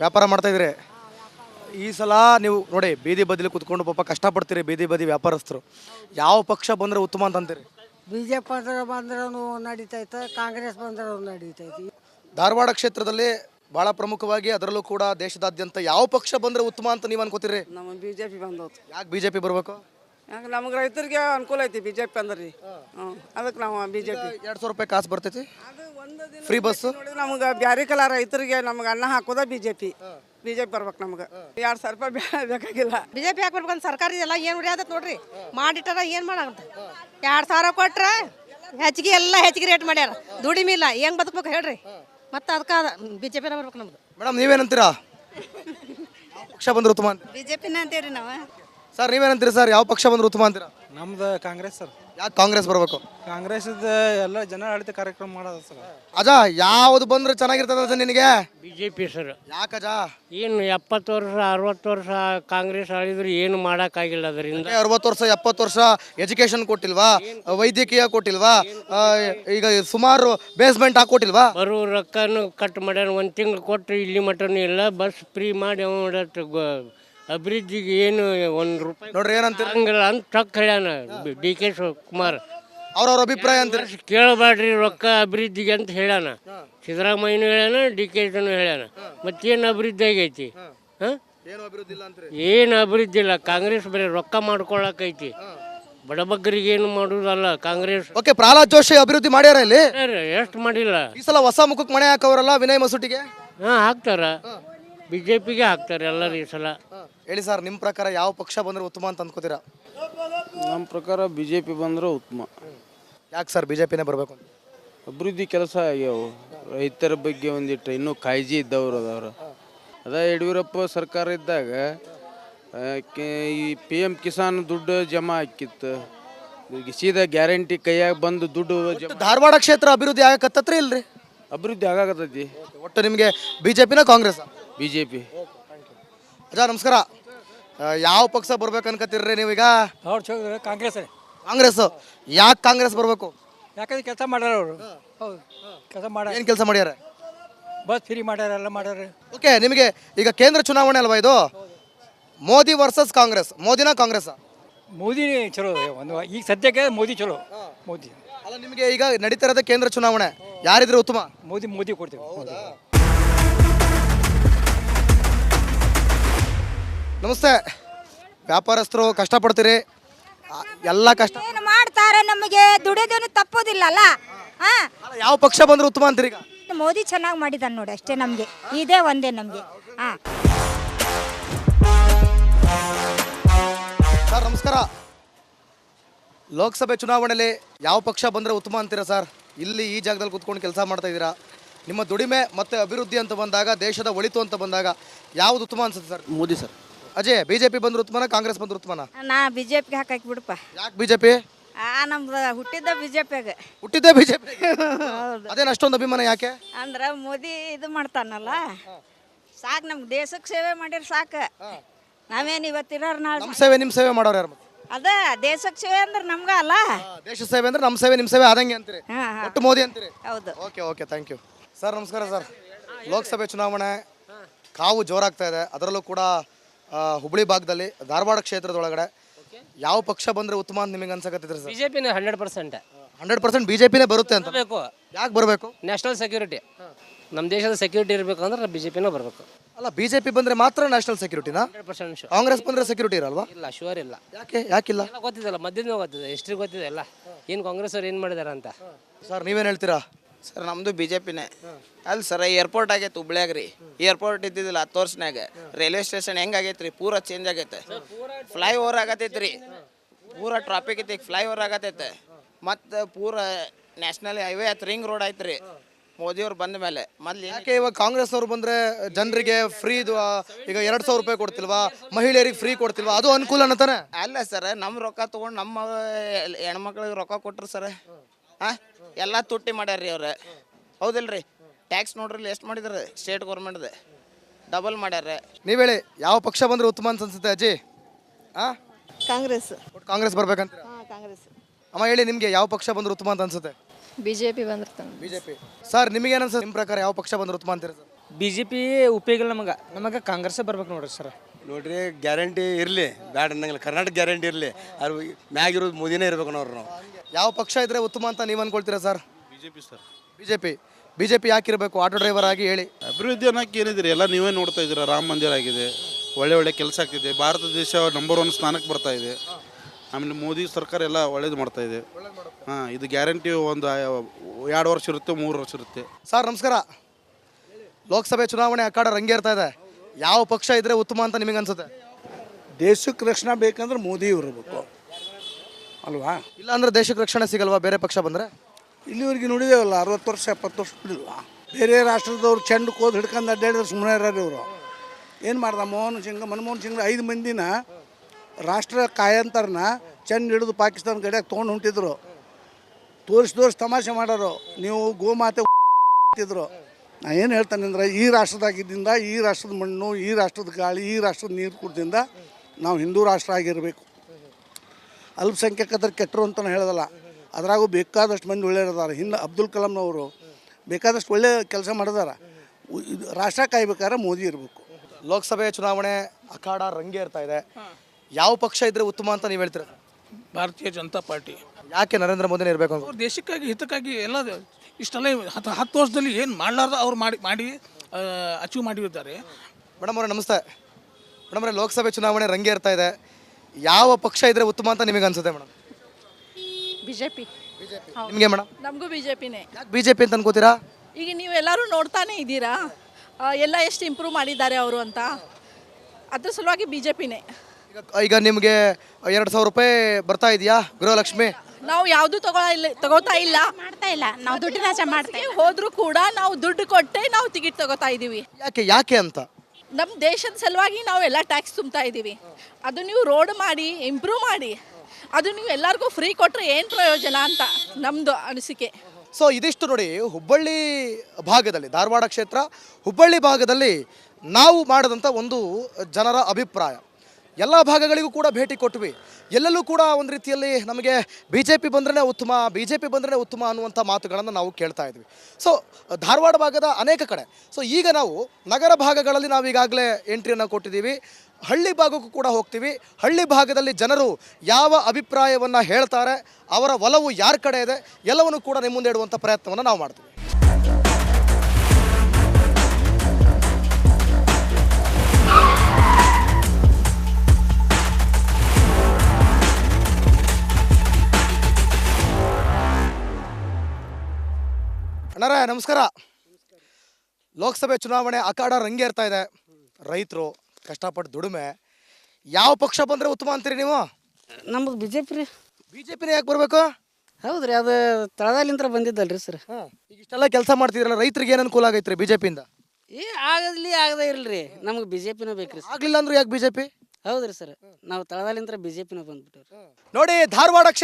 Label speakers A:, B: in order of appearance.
A: ವ್ಯಾಪಾರ ಮಾಡ್ತಾ ಇದ್ರಿ ಈ ಸಲ ನೀವು ನೋಡಿ ಬೀದಿ ಬದಿಲಿ ಕುತ್ಕೊಂಡು ಪಾಪ ಕಷ್ಟಪಡ್ತೀರಿ ಬೀದಿ ಬದಿ ವ್ಯಾಪಾರಸ್ಥರು. ಯಾವ ಪಕ್ಷ ಬಂದ್ರೆ ಉತ್ತಮ ಅಂತ ಅಂತೀರಿ
B: ಬಿ ಜೆ ಪಿ ಬಂದ್ರೆ ಬಂದ್ರೂ ನಡೀತೈತೆ ಕಾಂಗ್ರೆಸ್ ಬಂದ್ರೂ ನಡೀತೈತಿ.
A: ಧಾರವಾಡ ಕ್ಷೇತ್ರದಲ್ಲಿ ಬಹಳ ಪ್ರಮುಖವಾಗಿ ಅದರಲ್ಲೂ ಕೂಡ ದೇಶದಾದ್ಯಂತ ಯಾವ ಪಕ್ಷ ಬಂದ್ರೆ ಉತ್ತಮ ಅಂತ ನೀವು ಅನ್ಕೋತೀರಿ?
C: ನಮ್ಮ ಬಿ ಜೆ ಪಿ ಬಂದೋತು.
A: ಯಾಕೆ ಬಿಜೆಪಿ ಬರಬೇಕು?
C: ಯಾಕೆ ನಮ್ಗೆ ರೈತರಿಗೆ ಅನುಕೂಲ ಐತಿ ಬಿ ಜೆ ಪಿ ಅಂದ್ರೆ ರೀ ಹ್ಞೂ ಅದಕ್ಕೆ ನಾವು ಬಿ ಜೆ ಪಿ
A: ಎರಡು ಸಾವಿರ ರೂಪಾಯಿ ಕಾಸು ಬರ್ತೈತಿ?
C: ಅದು ಒಂದು ದಿನ
A: ಫ್ರೀ ಬಸ್ಸು
C: ನಮ್ಗೆ ಬ್ಯಾರೆ ಕಲ ರೈತರಿಗೆ ನಮ್ಗೆ ಅನ್ನ ಹಾಕೋದ B J P B J P ಬರ್ಬೇಕು ನಮ್ಗೆ. ಎರಡು ಸಾವಿರ ರೂಪಾಯಿ ಬೇ- ಬೇಕಾಗಿಲ್ಲ.
D: ಬಿಜೆಪಿ ಬರ್ಬೇಕಂತ ಸರ್ಕಾರ ಎಲ್ಲ ಏನು ಉಳಿಯಾದತ್ ನೋಡ್ರಿ. ಮಾಡಿಟ್ಟಾರ ಏನು ಮಾಡಂತ ಎರಡು ಸಾವಿರ ಕೊಟ್ರ ಹೆಚ್ಚಿಗೆ ಎಲ್ಲ ಹೆಚ್ಚಿಗೆ ರೇಟ್ ಮಾಡ್ಯಾರ. ದುಡಿಮಿಲ್ಲ ಹೆಂಗ್ ಬದುಕ್ಬೇಕು ಹೇಳ್ರಿ. ಮತ್ತೆ ಅದಕ್ಕೆ ಬಿಜೆಪಿ ಬರ್ಬೇಕು ನಮ್ದು.
A: ಮೇಡಮ್ ನೀವೇನಂತೀರಾ ಪಕ್ಷ ಪಕ್ಷ ಬಂದ್ರೆ ಬಿ ಜೆ
D: ಪಿನ ಅಂತೇವ್ರಿ ನಾವು.
A: ಸರ್ ನೀವೇನಂತೀರಿ ಸರ್? ಯಾವ ಪಕ್ಷ ಬಂದ್ರೆ ಉತ್ತಮ ಅಂತೀರಾ?
E: ನಮ್ದು ಕಾಂಗ್ರೆಸ್ ಸರ್.
A: ಯಾಕೆ ಕಾಂಗ್ರೆಸ್ ಬರಬೇಕು?
E: ಕಾಂಗ್ರೆಸ್ ಎಲ್ಲ ಜನ ಆಡಳಿತ ಕಾರ್ಯಕ್ರಮ ಮಾಡೋದ ಸರ್.
A: ಅಜ ಯಾವ್ದು ಬಂದ್ರೆ ಚೆನ್ನಾಗಿರ್ತದ ಸರ್ ನಿನಗೆ?
F: ಬಿ ಜೆ ಪಿ ಸರ್
A: ಯಾಕಜ
F: ಏನು ಎಪ್ಪತ್ತು ವರ್ಷ ಅರವತ್ತು ವರ್ಷ ಕಾಂಗ್ರೆಸ್ ಆಳಿದ್ರು ಏನು ಮಾಡೋಕ್ಕಾಗಿಲ್ಲ ಅದರಿಂದ.
A: ಅರವತ್ತು ವರ್ಷ ಎಪ್ಪತ್ತು ವರ್ಷ ಎಜುಕೇಶನ್ ಕೊಟ್ಟಿಲ್ವಾ? ವೈದ್ಯಕೀಯ ಕೊಟ್ಟಿಲ್ವಾ? ಆ, ಈಗ ಸುಮಾರು ಬೇಸ್ಮೆಂಟ್ ಹಾಕೊಟ್ಟಿಲ್ವಾ
F: ಬರೋ ರೊಕ್ಕನು ಕಟ್ ಮಾಡ್ಯಾರ ಒಂದು ತಿಂಗಳು ಕೊಟ್ಟು ಇಲ್ಲಿ ಮಟನೂ ಇಲ್ಲ ಬಸ್ ಫ್ರೀ ಮಾಡಿ ಅವ ಅಭಿವೃದ್ಧಿಗೆ ಏನು ಒಂದು ರೂಪಾಯಿ
A: ನೋಡ್ರಿ ಏನಂತೀರಿ?
F: ಹಂಗಿಲ್ಲ ಅಂತ ಟಕ್ ಹೇಳ್ಯಾನ ಡಿ ಕೆ ಶಿವಕುಮಾರ್.
A: ಅವ್ರವ್ರ ಅಭಿಪ್ರಾಯ ಅಂತ
F: ಕೇಳಬೇಡ್ರಿ ರೊಕ್ಕ ಅಭಿವೃದ್ಧಿಗೆ ಅಂತ ಹೇಳ್ಯಾನ. ಸಿದ್ದರಾಮಯ್ಯನೂ ಹೇಳ್ಯಾನ ಡಿ ಕೆ ಶನು ಹೇಳ್ಯಾನ. ಮತ್ತೇನು ಅಭಿವೃದ್ಧಿ ಆಗೈತಿ? ಹಾಂ.
A: ಏನು ಅಭಿವೃದ್ಧಿ ಇಲ್ಲ ಅಂತೀರಿ?
F: ಏನು ಅಭಿವೃದ್ಧಿ ಇಲ್ಲ. ಕಾಂಗ್ರೆಸ್ ಬರೀ ರೊಕ್ಕ ಮಾಡ್ಕೊಳಕೈತಿ. ಬಡಬಗ್ಗರಿಗೆ ಏನು ಮಾಡುದಲ್ಲ ಕಾಂಗ್ರೆಸ್?
A: ಓಕೆ ಪ್ರಹ್ಲಾದ್ ಜೋಶಿ ಅಭಿವೃದ್ಧಿ ಮಾಡ್ಯಾರ ಇಲ್ಲಿ?
F: ಎಷ್ಟು ಮಾಡಿಲ್ಲ.
A: ಈ ಸಲ ಹೊಸ ಮುಖಕ್ಕೆ ಮಣೆ ಹಾಕವರಲ್ಲ ವಿನಯ್ ಮಸೂಟಿಗೆ?
F: ಹಾಂ ಹಾಕ್ತಾರ. ಬಿ ಜೆ ಪಿಗೆ ಹಾಕ್ತಾರೆ ಎಲ್ಲರೂ ಈ ಸಲ.
A: ಹೇಳಿ ಸರ್ ನಿಮ್ಮ ಪ್ರಕಾರ ಯಾವ ಪಕ್ಷ ಬಂದರೆ ಉತ್ತಮ ಅಂತ ಅಂದ್ಕೋತೀರಾ
G: ನಮ್ಮ ಪ್ರಕಾರ ಬಿ ಜೆ ಪಿ ಬಂದರೆ ಉತ್ತಮ.
A: ಯಾಕೆ ಸರ್ ಬಿ ಜೆ ಪಿನೇ ಬರಬೇಕು ಅಂತ?
G: ಅಭಿವೃದ್ಧಿ ಕೆಲಸ ಆಗ್ಯಾವು. ರೈತರ ಬಗ್ಗೆ ಒಂದಿಟ್ಟು ಇನ್ನೂ ಕಾಳಜಿ ಇದ್ದವ್ರು ಅದವರು. ಅದ ಯಡಿಯೂರಪ್ಪ ಸರ್ಕಾರ ಇದ್ದಾಗ ಆ, ಕೆ- ಈ ಪಿ ಎಂ ಕಿಸಾನ್ ದುಡ್ಡು ಜಮಾ ಹಾಕಿತ್ತು. ಈಗ ಸೀದಾ ಗ್ಯಾರಂಟಿ ಕೈಯಾಗ ಬಂದು ದುಡ್ಡು ಜಮಾ
A: ಧಾರವಾಡ ಕ್ಷೇತ್ರ ಅಭಿವೃದ್ಧಿ ಆಗಕತ್ತತ್ರಿ ಇಲ್ರಿ?
G: ಅಭಿವೃದ್ಧಿ ಆಗಾಕತ್ತೈತಿ.
A: ಒಟ್ಟು ನಿಮಗೆ ಬಿಜೆಪಿನ ಕಾಂಗ್ರೆಸ್
G: ಬಿ ಜೆ ಪಿ
A: ಅಜ ನಮಸ್ಕಾರ. ಯಾವ ಪಕ್ಷ ಬರ್ಬೇಕು ಅನ್ಕತ್ತೀರ್ರಿ ನೀವೀಗ?
H: ಅವ್ರು ಈಗ ಕಾಂಗ್ರೆಸ್
A: ಕಾಂಗ್ರೆಸ್ ಯಾಕೆ ಕಾಂಗ್ರೆಸ್ ಬರಬೇಕು?
H: ಯಾಕಂದ್ರೆ ಕೆಲಸ ಮಾಡ್ಯಾರ ಅವರು. ಹೌದು. ಕೆಲಸ ಮಾಡ
A: ಏನು ಕೆಲಸ ಮಾಡ್ಯಾರ?
H: ಬಸ್ ಫ್ರೀ ಮಾಡ್ಯಾರ ಎಲ್ಲ ಮಾಡ್ಯಾರ.
A: ಓಕೆ ನಿಮಗೆ ಈಗ ಕೇಂದ್ರ ಚುನಾವಣೆ ಅಲ್ವಾ ಇದು? ಮೋದಿ ವರ್ಸಸ್ ಕಾಂಗ್ರೆಸ್. ಮೋದಿನ ಕಾಂಗ್ರೆಸ್
H: ಮೋದಿ ಚಲೋ ಒಂದು ಈಗ ಸದ್ಯಕ್ಕೆ ಮೋದಿ ಚಲೋ. ಮೋದಿ.
A: ಅಲ್ಲ ನಿಮಗೆ ಈಗ ನಡೀತಾ ಇರೋದೇ ಕೇಂದ್ರ ಚುನಾವಣೆ. ಯಾರಿದ್ರೆ ಉತ್ತಮ?
H: ಮೋದಿ ಮೋದಿ ಕೊಡ್ತೀವಿ.
A: ನಮಸ್ತೆ. ವ್ಯಾಪಾರಸ್ಥರು ಕಷ್ಟಪಡ್ತೀರಿ. ಆ, ಎಲ್ಲ ಕಷ್ಟ
I: ಏನು ಮಾಡ್ತಾರೆ ನಮಗೆ? ದುಡಿಯೋದೇನು ತಪ್ಪೋದಿಲ್ಲಲ್ಲ? ಹಾ?
A: ಅಲ್ಲ, ಯಾವ ಪಕ್ಷ ಬಂದ್ರೆ ಉತ್ತಮ ಅಂತೀರಿ ಈಗ?
I: ಮೋದಿ ಚೆನ್ನಾಗಿ ಮಾಡಿದಾನೆ ನೋಡಿ ಅಷ್ಟೇ ನಮಗೆ. ಇದೇ ಒಂದೇ ನಮಗೆ. ಹಾ.
A: ಸರ್ ನಮಸ್ಕಾರ. ಲೋಕಸಭೆ ಚುನಾವಣೆಯಲ್ಲಿ ಯಾವ ಪಕ್ಷ ಬಂದರೆ ಉತ್ತಮ ಅಂತೀರಾ ಸರ್? ಇಲ್ಲಿ ಈ ಜಾಗದಲ್ಲಿ ಕುತ್ಕೊಂಡು ಕೆಲಸ ಮಾಡ್ತಾ ಇದ್ದೀರಾ? ನಿಮ್ಮ ದುಡಿಮೆ ಮತ್ತು ಅಭಿವೃದ್ಧಿ ಅಂತ ಬಂದಾಗ ದೇಶದ ಒಳಿತು ಅಂತ ಬಂದಾಗ ಯಾವುದು ಉತ್ತಮ ಅನ್ಸುತ್ತೆ sir?
G: Modi sir.
A: Ajay BJP ಬಂದ್ರೆ ಉತ್ತಮನ ಕಾಂಗ್ರೆಸ್ ಬಂದ್ರು ಉತ್ಮಾನ
D: ನಾ ಬಿಜೆಪಿ ಹಾಕಿ ಬಿಡಪ್ಪ.
A: ಯಾಕೆ ಬಿಜೆಪಿ?
D: ಆ ನಮ್ದು ಹುಟ್ಟಿದ್ದ ಬಿ ಜೆ ಬಿಜೆಪಿ.
A: ಹುಟ್ಟಿದ್ದೇ ಬಿ ಜೆ ಪಿ ಅದೇನು ಅಷ್ಟೊಂದು ಅಭಿಮಾನ ಯಾಕೆ?
D: ಅಂದ್ರೆ ಮೋದಿ ಇದು ಮಾಡ್ತಾನಲ್ಲ ಸಾಕು ನಮ್ಗೆ ದೇಶಕ್ಕೆ ಸೇವೆ ಮಾಡಿರ ಸಾಕು. ನಾವೇನು ಇವತ್ತಿರೋರು ನಾಳೆ
A: ನಮ್ಮ ಸೇವೆ ನಿಮ್ಮ ಸೇವೆ ಮಾಡೋರು ಯಾರು?
D: ಅದ ದೇಶಕ್ಕೆ ಸೇವೆ ಅಂದ್ರೆ ನಮ್ಗ ಅಲ್ಲ.
A: ದೇಶ ಸೇವೆ ಅಂದ್ರೆ ನಮ್ಮ ಸೇವೆ ನಿಮ್ಮ ಸೇವೆ ಆದಂಗೆ ಅಂತೀರಿ.
D: ಹಾ, ಹಾ.
A: ಒಟ್ಟು ಮೋದಿ ಅಂತೀರಿ?
D: ಹೌದು.
A: Okay okay thank you sir ನಮಸ್ಕಾರ ಸರ್. ಲೋಕಸಭೆ ಚುನಾವಣೆ ಕಾವು ಜೋರಾಗ್ತಾ ಇದೆ. ಅದರಲ್ಲೂ ಕೂಡ ಹುಬ್ಳಿ ಭಾಗದಲ್ಲಿ ಧಾರವಾಡ ಕ್ಷೇತ್ರದೊಳಗಡೆ ಯಾವ ಪಕ್ಷ ಬಂದ್ರೆ ಉತ್ತಮ ಅಂತ ನಿಮಗೆ ಅನ್ಸಕತ್ತಿದ್ರೆ sir?
J: BJP hundred percent.
A: Hundred percent ಬಿಜೆಪಿನೇ ಬರುತ್ತೆ ಅಂತ.
J: ಬೇಕು
A: ಯಾಕೆ ಬರಬೇಕು?
J: ನ್ಯಾಷನಲ್ ಸೆಕ್ಯೂರಿಟಿ ನಮ್ಮ ದೇಶದ ಸೆಕ್ಯೂರಿಟಿ ಇರಬೇಕು ಅಂದ್ರೆ ಬಿಜೆಪಿನ ಬರಬೇಕು.
A: ಅಲ್ಲ ಬಿಜೆಪಿ ಬಂದ್ರೆ ಮಾತ್ರ ನ್ಯಾಷನಲ್ ಸೆಕ್ಯೂರಿಟಿನಾ
J: ಹಂಡ್ರೆಡ್ ಪರ್ಸೆಂಟ್ ಶೂರ್
A: ಕಾಂಗ್ರೆಸ್ ಬಂದ್ರೆ ಸೆಕ್ಯೂರಿಟಿ ಇರಲ್ವಾ?
J: ಇಲ್ಲ ಶೂರ್ ಇಲ್ಲ.
A: ಯಾಕೆ ಯಾಕಿಲ್ಲ?
J: ಎಲ್ಲ ಗೊತ್ತಿದೆಲ್ಲ ಮಧ್ಯದ ಗೊತ್ತಿದೆ ಹಿಸ್ಟ್ರಿ ಗೊತ್ತಿದೆ ಎಲ್ಲ ಏನು ಕಾಂಗ್ರೆಸ್ ಅವ್ರು ಏನು ಮಾಡಿದಾರೆ ಅಂತ
A: ಸರ್ ನೀವೇನು ಹೇಳ್ತೀರಾ?
K: ಸರ್ ನಮ್ಮದು ಬಿ ಜೆ ಪಿನೇ ಅಲ್ಲ ಸರ್ ಏರ್ಪೋರ್ಟ್ ಆಗೈತೆ ಹುಬ್ಳ್ಯಾಗ ರೀ ಏರ್ಪೋರ್ಟ್ ಇದ್ದಿದ್ದಿಲ್ಲ ಹತ್ತು ವರ್ಷನ್ಯಾಗ ರೈಲ್ವೆ ಸ್ಟೇಷನ್ ಹೆಂಗೆ ಆಗೈತೆ. ರೀ ಪೂರ ಚೇಂಜ್ ಆಗೈತೆ ಫ್ಲೈ ಓವರ್ ಆಗತೈತೆ ರೀ ಪೂರ ಟ್ರಾಫಿಕ್ ಐತಿ ಫ್ಲೈ ಓವರ್ ಆಗತೈತೆ. ಮತ್ತು ಪೂರ ನ್ಯಾಷನಲ್ ಹೈವೇ ಆಯ್ತು ರಿಂಗ್ ರೋಡ್ ಆಯ್ತು ರೀ ಮೋದಿಯವ್ರು ಬಂದ ಮೇಲೆ. ಮೊದ್ಲು
A: ಯಾಕೆ ಇವಾಗ ಕಾಂಗ್ರೆಸ್ ಅವರು ಬಂದ್ರೆ ಜನರಿಗೆ ಫ್ರೀ ಇದು ಈಗ ಎರಡ್ ಸಾವಿರ ರೂಪಾಯಿ ಕೊಡ್ತಿಲ್ವಾ? ಮಹಿಳೆಯರಿಗೆ ಫ್ರೀ ಕೊಡ್ತಿಲ್ವಾ? ಅದು ಅನುಕೂಲ ಅನ್ನತಾನೆ
K: ಅಲ್ಲ ಸರ್ ನಮ್ಮ ರೊಕ್ಕ ತಗೊಂಡು ನಮ್ಮ ಹೆಣ್ಮಕ್ಳಿಗೆ ರೊಕ್ಕ ಕೊಟ್ರು ಸರ್. ಹಾಂ? ಎಲ್ಲ ತುಟ್ಟಿ ಮಾಡ್ಯಾರ ರೀ ಅವ್ರು. ಹೌದಿಲ್ರಿ? ಟ್ಯಾಕ್ಸ್ ನೋಡ್ರಿ ಎಷ್ಟು ಮಾಡಿದಾರೆ? ಸ್ಟೇಟ್ ಗೌರ್ಮೆಂಟ್ದು ಡಬಲ್ ಮಾಡ್ಯಾರ.
A: ನೀವ್ ಹೇಳಿ ಯಾವ ಪಕ್ಷ ಬಂದ್ರೆ ಉತ್ತಮ ಅಂತ ಅನ್ಸುತ್ತೆ ಅಜ್ಜಿ? ಆ
D: ಕಾಂಗ್ರೆಸ್.
A: ಒಟ್ಟು ಕಾಂಗ್ರೆಸ್ ಬರ್ಬೇಕಂತ
D: ಹಾಂ ಕಾಂಗ್ರೆಸ್.
A: ಅಮ್ಮ ಹೇಳಿ ನಿಮ್ಗೆ ಯಾವ ಪಕ್ಷ ಬಂದ್ರೆ ಉತ್ತಮ ಅಂತ ಅನ್ಸುತ್ತೆ?
D: ಬಿ ಜೆ ಬಂದಿರ್ತಾನೆ
A: ಬಿಜೆಪಿ. ಸರ್ ನಿಮಗೆ ಅನ್ಸುತ್ತೆ? ನಿಮ್ಮ ಪ್ರಕಾರ ಯಾವ ಪಕ್ಷ ಬಂದ್ರೆ ಉತ್ತಮ ಅಂತ ಸರ್?
J: ಬಿ ಜೆ ಪಿ ಉಪಯೋಗ ಇಲ್ಲ ನಮಗೆ. ನಮಗೆ ಕಾಂಗ್ರೆಸ್ಸೇ ಬರ್ಬೇಕು ನೋಡ್ರಿ ಸರ್.
L: ನೋಡ್ರಿ ಗ್ಯಾರಂಟಿ ಇರಲಿ. ಬ್ಯಾಡ ಅನ್ನಂಗಿಲ್ಲ. ಕರ್ನಾಟಕ ಗ್ಯಾರಂಟಿ ಇರಲಿ. ಅದು ಮ್ಯಾಗಿರೋದು ಮೋದಿನೇ ಇರ್ಬೇಕು ನೋಡ್ರಿ ನಾವು.
A: ಯಾವ ಪಕ್ಷ ಇದ್ರೆ ಉತ್ತಮ ಅಂತ ನೀವು ಅನ್ಕೊಳ್ತೀರಾ sir?
L: BJP J P sir.
A: BJP. BJP P B J P ಯಾಕಿರಬೇಕು? Auto driver ಆಗಿ ಹೇಳಿ.
L: ಅಭಿವೃದ್ಧಿ ಅನ್ನೋಕೆ ಏನಿದ್ರಿ ಎಲ್ಲ ನೀವೇ ನೋಡ್ತಾ ಇದ್ದೀರಾ? ರಾಮ ಮಂದಿರ ಆಗಿದೆ. ಒಳ್ಳೆ ಒಳ್ಳೆ ಕೆಲಸ ಆಗ್ತಿದೆ. ಭಾರತ ದೇಶ ನಂಬರ್ ಒನ್ ಸ್ಥಾನಕ್ಕೆ ಬರ್ತಾ ಇದೆ. ಆಮೇಲೆ ಮೋದಿ ಸರ್ಕಾರ ಎಲ್ಲ ಒಳ್ಳೇದು ಮಾಡ್ತಾ ಇದೆ. ಹಾಂ ಇದು ಗ್ಯಾರಂಟಿ ಒಂದು ಎರಡು ವರ್ಷ ಇರುತ್ತೆ ಮೂರು ವರ್ಷ ಇರುತ್ತೆ.
A: ಸರ್ ನಮಸ್ಕಾರ. ಲೋಕಸಭೆ ಚುನಾವಣೆ ಅಖಾಡ ರಂಗೇರ್ತಾ ಇದೆ. ಯಾವ ಪಕ್ಷ ಇದ್ರೆ ಉತ್ತಮ ಅಂತ ನಿಮಗೆ ಅನ್ಸುತ್ತೆ
E: ದೇಶಕ್ಕೆ ರಕ್ಷಣೆ ಬೇಕಂದ್ರೆ ಮೋದಿ ಇರಬೇಕು. ಅಲ್ವಾ?
A: ಇಲ್ಲ ಅಂದ್ರೆ ದೇಶಕ್ಕೆ ರಕ್ಷಣೆ ಸಿಗಲ್ವಾ? ಬೇರೆ ಪಕ್ಷ ಬಂದ್ರೆ?
E: ಇಲ್ಲಿವರೆಗೆ ನೋಡಿದೇವಲ್ಲ ಅರವತ್ತು ವರ್ಷ ಎಪ್ಪತ್ತು ವರ್ಷ ನೋಡಿಲ್ವಾ ಬೇರೆ ರಾಷ್ಟ್ರದವ್ರು ಚೆಂಡು ಕೋದ್ ಹಿಡ್ಕೊಂಡು ಅಡ್ಡಾಡಿದ್ರೆ ಸುಮ್ಮನೆ ಇರೋರು ಇವರು. ಏನು ಮಾಡ್ದ ಮೋಹನ್ ಸಿಂಗ್? ಮನಮೋಹನ್ ಸಿಂಗ್ ಐದು ಮಂದಿನ ರಾಷ್ಟ್ರ ಕಾಯಂತರನ ಚೆಂಡು ಹಿಡಿದು ಪಾಕಿಸ್ತಾನ ಗಡಿಯಾಗಿ ತೊಗೊಂಡು ಹೊಂಟಿದ್ರು. ತೋರಿಸಿ ತೋರಿಸಿ ತಮಾಷೆ ಮಾಡೋರು. ನೀವು ಗೋಮಾತೆ ಇದ್ರು ನಾ ಏನು ಹೇಳ್ತಾನೆ ಅಂದ್ರೆ ಈ ರಾಷ್ಟ್ರದಾಗಿದ್ದಿಂದ ಈ ರಾಷ್ಟ್ರದ ಮಣ್ಣು ಈ ರಾಷ್ಟ್ರದ ಗಾಳಿ ಈ ರಾಷ್ಟ್ರದ ನೀರು ಕುಡ್ದಿಂದ ನಾವು ಹಿಂದೂ ರಾಷ್ಟ್ರ ಆಗಿರಬೇಕು. ಅಲ್ಪಸಂಖ್ಯಾತರ ಕೆಟ್ಟರು ಅಂತ ಹೇಳೋದಲ್ಲ. ಅದ್ರಾಗೂ ಬೇಕಾದಷ್ಟು ಮಂದಿ ಒಳ್ಳೆಯದಾರ ಹಿಂದೆ ಅಬ್ದುಲ್ ಕಲಾಂನವರು ಬೇಕಾದಷ್ಟು ಒಳ್ಳೆ ಕೆಲಸ ಮಾಡಿದಾರ. ಉ- ಇದು ರಾಷ್ಟ್ರ ಕಾಯ್ಬೇಕಾದ್ರೆ ಮೋದಿ ಇರಬೇಕು.
A: ಲೋಕಸಭೆ ಚುನಾವಣೆ ಅಖಾಡ ರಂಗೇರ್ತಾ ಇದೆ. ಯಾವ ಪಕ್ಷ ಇದ್ರೆ ಉತ್ತಮ ಅಂತ ನೀವು ಹೇಳ್ತೀರ?
E: ಭಾರತೀಯ ಜನತಾ ಪಾರ್ಟಿ.
A: ಯಾಕೆ ನರೇಂದ್ರ ಮೋದಿನೇ ಇರಬೇಕು ಅಂತ?
E: ಅವ್ರು ದೇಶಕ್ಕಾಗಿ ಹಿತಕ್ಕಾಗಿ ಎಲ್ಲ ಇಷ್ಟೆಲ್ಲ ಹತ್ತು ಹತ್ತು ವರ್ಷದಲ್ಲಿ ಏನು ಮಾಡಲಾರ್ದ ಅವ್ರು ಮಾಡಿ ಮಾಡಿ ಅಚೀವ್ ಮಾಡಿರ್ತಾರೆ
A: ಮೇಡಮ್ ಅವರೇ ನಮಸ್ತೆ. ಮೇಡಮ್ ಅವರೇ ಲೋಕಸಭೆ ಚುನಾವಣೆ ರಂಗೇರ್ತಾ ಇದೆ. ಯಾವ ಪಕ್ಷ ಇದ್ರೆ ಉತ್ತಮ ಅಂತ ನಿಮಗೆ ಅನ್ಸುತ್ತೆ ಮೇಡಮ್?
D: ಬಿಜೆಪಿ. ಜೆ ಪಿ
A: ನಿಮಗೆ ಮೇಡಮ್?
C: ನಮಗೂ ಬಿಜೆಪಿನೇ. ಜೆ ಪಿನೇ
A: ಯಾಕೆ ಬಿ ಜೆ ಪಿ ಅಂತ ಅನ್ಕೋತೀರಾ?
C: ಈಗ ನೀವು ಎಲ್ಲರೂ ನೋಡ್ತಾನೆ ಇದ್ದೀರಾ? ಆ, ಎಲ್ಲ ಎಷ್ಟು ಇಂಪ್ರೂವ್ ಮಾಡಿದ್ದಾರೆ ಅವರು ಅಂತ? ಅದ್ರ ಸಲುವಾಗಿ ಬಿಜೆಪಿನೇ. ಜೆ ಪಿನೇ
A: ಈಗ ಈಗ ನಿಮಗೆ ಎರಡು ಸಾವಿರ ರೂಪಾಯಿ ಬರ್ತಾ ಇದೆಯಾ ಗೃಹಲಕ್ಷ್ಮಿ?
C: ನಾವು ಯಾವುದು ತಗೊಳ ಇಲ್ಲ ತಗೋತಾ ಇಲ್ಲ.
I: ಮಾಡ್ತಾ ಇಲ್ಲ. ನಾವು ದುಡ್ಡಿನ ಆಚೆ ಮಾಡ್ತಾ ಇಲ್ಲ.
C: ಹೋದ್ರೂ ಕೂಡ ನಾವು ದುಡ್ಡು ಕೊಟ್ಟೆ ನಾವು ಟಿಕೆಟ್ ತಗೋತಾ ಇದೀವಿ.
A: ಯಾಕೆ ಯಾಕೆ ಅಂತ?
C: ನಮ್ಮ ದೇಶದ ಸಲುವಾಗಿ ನಾವು ಎಲ್ಲ ಟ್ಯಾಕ್ಸ್ ತುಂಬ್ತಾ ಇದ್ದೀವಿ ಅದು ನೀವು ರೋಡ್ ಮಾಡಿ ಇಂಪ್ರೂವ್ ಮಾಡಿ, ಅದು ನೀವು ಎಲ್ಲರಿಗೂ ಫ್ರೀ ಕೊಟ್ಟರೆ ಏನು ಪ್ರಯೋಜನ ಅಂತ ನಮ್ಮದು ಅನಿಸಿಕೆ.
A: ಸೊ ಇದಿಷ್ಟು ನೋಡಿ ಹುಬ್ಬಳ್ಳಿ ಭಾಗದಲ್ಲಿ, ಧಾರವಾಡ ಕ್ಷೇತ್ರ ಹುಬ್ಬಳ್ಳಿ ಭಾಗದಲ್ಲಿ ನಾವು ಮಾಡಿದಂಥ ಒಂದು ಜನರ ಅಭಿಪ್ರಾಯ. ಎಲ್ಲ ಭಾಗಗಳಿಗೂ ಕೂಡ ಭೇಟಿ ಕೊಟ್ವಿ. ಎಲ್ಲೆಲ್ಲೂ ಕೂಡ ಒಂದು ರೀತಿಯಲ್ಲಿ ನಮಗೆ ಬಿ ಜೆ ಪಿ ಬಂದ್ರೇ ಉತ್ತಮ ಬಿ ಜೆ ಪಿ ಬಂದ್ರೇ ಉತ್ತಮ ಅನ್ನುವಂಥ ಮಾತುಗಳನ್ನು ನಾವು ಕೇಳ್ತಾ ಇದ್ವಿ. ಸೊ ಧಾರವಾಡ ಭಾಗದ ಅನೇಕ ಕಡೆ. ಸೊ ಈಗ ನಾವು ನಗರ ಭಾಗಗಳಲ್ಲಿ ನಾವು ಈಗಾಗಲೇ ಎಂಟ್ರಿಯನ್ನು ಕೊಟ್ಟಿದ್ದೀವಿ. ಹಳ್ಳಿ ಭಾಗಕ್ಕೂ ಕೂಡ ಹೋಗ್ತೀವಿ. ಹಳ್ಳಿ ಭಾಗದಲ್ಲಿ ಜನರು ಯಾವ ಅಭಿಪ್ರಾಯವನ್ನು ಹೇಳ್ತಾರೆ, ಅವರ ಒಲವು ಯಾರ ಕಡೆ ಇದೆ, ಎಲ್ಲವನ್ನು ಕೂಡ ನಿಮ್ಮ ಮುಂದೆ ಇಡುವಂಥ ಪ್ರಯತ್ನವನ್ನು ನಾವು ಮಾಡ್ತೀವಿ. ಅಣ್ಣಾರೇ ನಮಸ್ಕಾರ. ಲೋಕಸಭೆ ಚುನಾವಣೆ ಅಖಾಡ ರಂಗೇರ್ತಾ ಇದೆ. ರೈತರು ಕಷ್ಟಪಟ್ಟು ದುಡಿಮೆ. ಯಾವ ಪಕ್ಷ ಬಂದರೆ ಉತ್ತಮ ಅಂತೀರಿ ನೀವು?
B: ನಮ್ದು ಬಿ ಜೆ ಪಿ ರೀ.
A: ಬಿ ಜೆ ಪಿನೇ ಯಾಕೆ ಬರಬೇಕು?
B: ಹೌದ್ರಿ ಅದು ತಳದಲ್ಲಿಂತ್ರ ಬಂದಿದ್ದಲ್ರಿ ಸರ್.
A: ಈಗ ಇಷ್ಟೆಲ್ಲ ಕೆಲಸ ಮಾಡ್ತಿದ್ರಲ್ಲ ರೈತರಿಗೆ ಏನು ಅನುಕೂಲ ಆಗೈತ್ರಿ ಬಿ ಜೆ ಪಿಯಿಂದ
B: ಏ ಆಗದ್ಲಿ ಆಗದೇ ಇರಲ್ರಿ. ನಮ್ಗೆ ಬಿ ಜೆ ಪಿನ ಬೇಕ್ರಿ
A: ಆಗ್ಲಿಲ್ಲ ಅಂದ್ರೆ ಯಾಕೆ ಬಿ ಜೆ ಪಿ
B: ಹೌದ್ರಿ ಸರ್. ನಾವು ತಳದಲ್ಲಿಂತ್ರ ಬಿ ಜೆ ಪಿನ ಬಂದ್ಬಿಟ್ಟು
A: ನೋಡಿ ಧಾರವಾಡ ಕ್ಷೇತ್ರ